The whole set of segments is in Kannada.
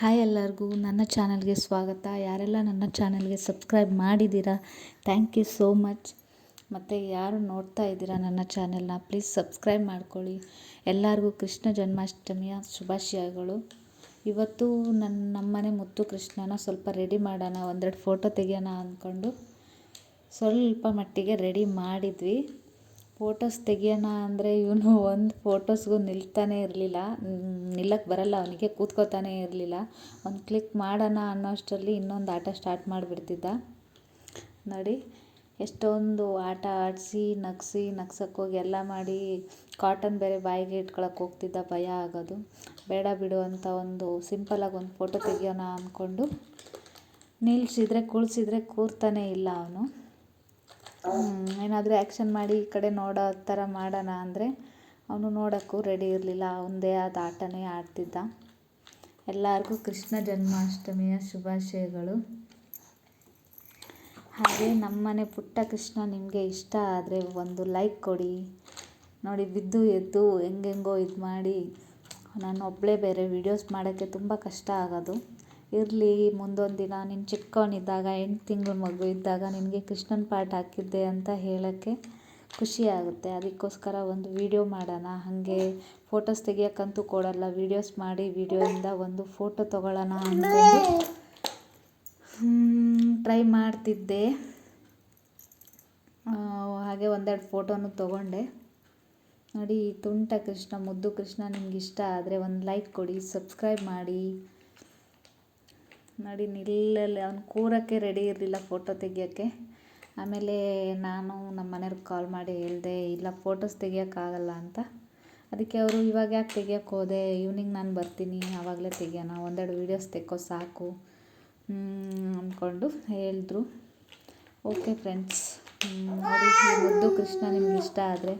ಹಾಯ್ ಎಲ್ಲರಿಗೂ, ನನ್ನ ಚಾನಲ್ಗೆ ಸ್ವಾಗತ. ಯಾರೆಲ್ಲ ನನ್ನ ಚಾನಲ್ಗೆ ಸಬ್ಸ್ಕ್ರೈಬ್ ಮಾಡಿದ್ದೀರಾ, ಥ್ಯಾಂಕ್ ಯು ಸೋ ಮಚ್. ಮತ್ತು ಯಾರು ನೋಡ್ತಾ ಇದ್ದೀರಾ ನನ್ನ ಚಾನೆಲ್ನ, ಪ್ಲೀಸ್ ಸಬ್ಸ್ಕ್ರೈಬ್ ಮಾಡ್ಕೊಳ್ಳಿ. ಎಲ್ಲರಿಗೂ ಕೃಷ್ಣ ಜನ್ಮಾಷ್ಟಮಿಯ ಶುಭಾಶಯಗಳು. ಇವತ್ತು ನನ್ನ ನಮ್ಮನೆ ಮುತ್ತು ಕೃಷ್ಣನ ಸ್ವಲ್ಪ ರೆಡಿ ಮಾಡೋಣ, ಒಂದೆರಡು ಫೋಟೋ ತೆಗಿಯೋಣ ಅಂದ್ಕೊಂಡು ಸ್ವಲ್ಪ ಮಟ್ಟಿಗೆ ರೆಡಿ ಮಾಡಿದ್ವಿ. ಫೋಟೋಸ್ ತೆಗಿಯೋಣ ಅಂದರೆ ಇವನು ಒಂದು ಫೋಟೋಸ್ಗೂ ನಿಲ್ತಾನೆ ಇರಲಿಲ್ಲ. ನಿಲ್ಲಕ್ಕೆ ಬರಲ್ಲ. ಅವನಿಗೆ ಕೂತ್ಕೋತಾನೆ ಇರಲಿಲ್ಲ. ಒಂದು ಕ್ಲಿಕ್ ಮಾಡೋಣ ಅನ್ನೋ ಅಷ್ಟರಲ್ಲಿ ಇನ್ನೊಂದು ಆಟ ಸ್ಟಾರ್ಟ್ ಮಾಡಿಬಿಡ್ತಿದ್ದ. ನೋಡಿ, ಎಷ್ಟೊಂದು ಆಟ ಆಡಿಸಿ, ನಗಿಸಿ ನಗ್ಸೋಕ್ಕೋಗಿ ಎಲ್ಲ ಮಾಡಿ ಕಾಟನ್ ಬೇರೆ ಬಾಯಿಗೆ ಇಟ್ಕೊಳಕ್ಕೆ ಹೋಗ್ತಿದ್ದ ಭಯ ಆಗೋದು. ಬೇಡ ಬಿಡುವಂಥ ಒಂದು ಸಿಂಪಲಾಗಿ ಒಂದು ಫೋಟೋ ತೆಗಿಯೋಣ ಅಂದ್ಕೊಂಡು ನಿಲ್ಲಿಸಿದ್ರೆ ಕುಳ್ಸಿದ್ರೆ ಕೂರ್ತಾನೆ ಇಲ್ಲ ಅವನು. ಏನಾದರೂ ಆ್ಯಕ್ಷನ್ ಮಾಡಿ ಈ ಕಡೆ ನೋಡೋ ಥರ ಮಾಡೋಣ ಅಂದರೆ ಅವನು ನೋಡೋಕ್ಕೂ ರೆಡಿ ಇರಲಿಲ್ಲ. ಅವನದೇ ಆದ ಆಟನೇ ಆಡ್ತಿದ್ದ. ಎಲ್ಲರಿಗೂ ಕೃಷ್ಣ ಜನ್ಮಾಷ್ಟಮಿಯ ಶುಭಾಶಯಗಳು. ಹಾಗೆ ನಮ್ಮನೆ ಪುಟ್ಟ ಕೃಷ್ಣ ನಿಮಗೆ ಇಷ್ಟ ಆದರೆ ಒಂದು ಲೈಕ್ ಕೊಡಿ. ನೋಡಿ, ಬಿದ್ದು ಎದ್ದು ಹೆಂಗೆಂಗೋ ಇದು ಮಾಡಿ ನಾನು ಒಬ್ಬಳೇ ಬೇರೆ ವೀಡಿಯೋಸ್ ಮಾಡೋಕ್ಕೆ ತುಂಬ ಕಷ್ಟ ಆಗೋದು. ಇರಲಿ, ಮುಂದೊಂದು ದಿನ ನೀನು ಚಿಕ್ಕವನಿದ್ದಾಗ ಎಂಟು ತಿಂಗಳ ಮಗು ಇದ್ದಾಗ ನಿನಗೆ ಕೃಷ್ಣನ ಪಾಠ ಹಾಕಿದ್ದೆ ಅಂತ ಹೇಳೋಕ್ಕೆ ಖುಷಿ ಆಗುತ್ತೆ. ಅದಕ್ಕೋಸ್ಕರ ಒಂದು ವೀಡಿಯೋ ಮಾಡೋಣ. ಹಾಗೆ ಫೋಟೋಸ್ ತೆಗಿಯೋಕ್ಕಂತೂ ಕೊಡಲ್ಲ. ವೀಡಿಯೋಸ್ ಮಾಡಿ ವೀಡಿಯೋಯಿಂದ ಒಂದು ಫೋಟೋ ತೊಗೊಳ್ಳೋಣ ಅಂದ್ಕೊಂಡು ಟ್ರೈ ಮಾಡ್ತಿದ್ದೆ. ಹಾಗೆ ಒಂದೆರಡು ಫೋಟೋನು ತೊಗೊಂಡೆ. ನೋಡಿ ತುಂಟ ಕೃಷ್ಣ, ಮುದ್ದು ಕೃಷ್ಣ ನಿಮ್ಗೆ ಇಷ್ಟ ಆದರೆ ಒಂದು ಲೈಕ್ ಕೊಡಿ, ಸಬ್ಸ್ಕ್ರೈಬ್ ಮಾಡಿ. ನೋಡಿ, ನಿಲ್ಲಲ್ಲಿ, ಅವ್ನು ಕೂರೋಕ್ಕೆ ರೆಡಿ ಇರಲಿಲ್ಲ ಫೋಟೋ ತೆಗಿಯೋಕ್ಕೆ. ಆಮೇಲೆ ನಾನು ನಮ್ಮ ಮನೆಯವ್ರಿಗೆ ಕಾಲ್ ಮಾಡಿ ಹೇಳಿದೆ, ಇಲ್ಲ ಫೋಟೋಸ್ ತೆಗಿಯೋಕ್ಕಾಗಲ್ಲ ಅಂತ. ಅದಕ್ಕೆ ಅವರು ಇವಾಗ ಯಾಕೆ ತೆಗಿಯೋಕ್ಕೆ ಹೋದೆ? ಈವ್ನಿಂಗ್ ನಾನು ಬರ್ತೀನಿ, ಆವಾಗಲೇ ತೆಗಿಯೋಣ, ಒಂದೆರಡು ವೀಡಿಯೋಸ್ ತೆಕ್ಕೋ ಸಾಕು. ಅಂದ್ಕೊಂಡು ಹೇಳಿದ್ರು. ಓಕೆ ಫ್ರೆಂಡ್ಸ್ ನೋಡಿ ಮುದ್ದು ಕೃಷ್ಣ ನಿಮ್ಗೆ ಇಷ್ಟ ಆದರೆ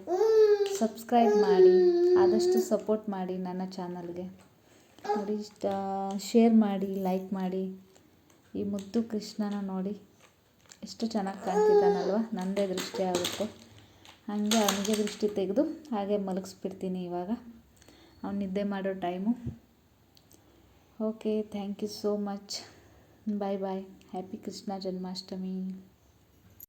ಸಬ್ಸ್ಕ್ರೈಬ್ ಮಾಡಿ, ಆದಷ್ಟು ಸಪೋರ್ಟ್ ಮಾಡಿ ನನ್ನ ಚಾನಲ್ಗೆ ನೋಡಿ, ಇಷ್ಟ. ಶೇರ್ ಮಾಡಿ, ಲೈಕ್ ಮಾಡಿ. ಈ ಮುದ್ದು ಕೃಷ್ಣನ ನೋಡಿ. ಎಷ್ಟು ಚೆನ್ನಾಗಿ ಕಾಣ್ತಿದ್ದಾನಲ್ವ? ನನ್ನದೇ ದೃಷ್ಟಿ ಆಗುತ್ತೆ. ಹಾಗೆ ಅವನಿಗೆ ದೃಷ್ಟಿ ತೆಗೆದು ಹಾಗೆ ಮಲಗಿಸ್ಬಿಡ್ತೀನಿ ಇವಾಗ. ಅವ್ನು ನಿದ್ದೆ ಮಾಡೋ time. Okay thank you so much bye bye happy Krishna Janmashtami